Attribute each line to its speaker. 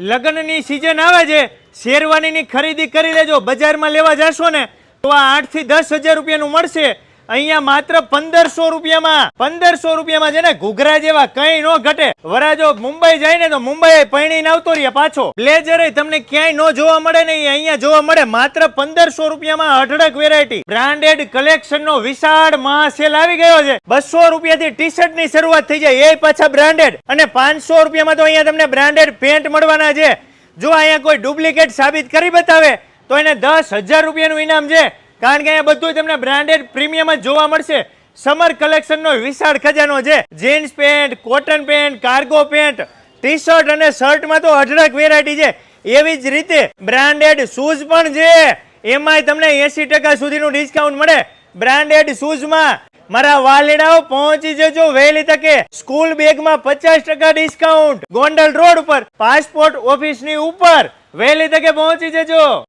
Speaker 1: લગ્નની સિઝન આવે છે, શેરવાનીની ખરીદી કરી લેજો, બજારમાં લેવા જશો ને, તો આ આઠથી દસ હજાર રૂપિયાનું મળશે. અહીંયા માત્ર પંદરસો રૂપિયામાં પંદરસો રૂપિયામાં છે ને, ઘૂઘરા જેવા કઈ નો ઘટે. વરાજો મુંબઈ જાય ને, તો મુંબઈ પૈણીને આવતો રહીએ પાછો. બ્લેઝર તમને ક્યાંય નો જોવા મળે ને અહીંયા જોવા મળે. માત્ર પંદરસો રૂપિયામાં અઢળક વેરાયટી બ્રાન્ડેડ કલેક્શન નો વિશાળ મહાસેલ આવી ગયો છે. બસો રૂપિયાથી ટી શર્ટની શરૂઆત થઈ જાય, એ પાછા બ્રાન્ડેડ અને પાંચસો રૂપિયામાં તો અહીંયા તમને બ્રાન્ડેડ પેન્ટ મળવાના છે. જો અહીંયા કોઈ ડુપ્લિકેટ સાબિત કરી બતાવે, તો એને દસ હજાર રૂપિયાનું ઇનામ છે. કારણ કે અહીંયા બધું તમને બ્રાન્ડેડ પ્રીમિયમ જ જોવા મળશે. સમર કલેક્શનનો વિશાળ ખજાનો છે. Jeans pant cotton pant cargo pant T shirt અને શર્ટમાં તો અઢળક વેરાયટી છે. એવી જ રીતે બ્રાન્ડેડ શૂઝ પણ છે. એમાંય તમને એસી ટકા સુધીનું ડિસ્કાઉન્ટ મળે. બ્રાન્ડેડ શૂઝમાં મારા વાલેડાઓ પહોંચી જજો વહેલી તકે. સ્કૂલ બેગમાં પચાસ ટકા ડિસ્કાઉન્ટ ગોંડલ રોડ ઉપર પાસપોર્ટ ઓફિસની ઉપર. વહેલી તકે પહોંચી જજો.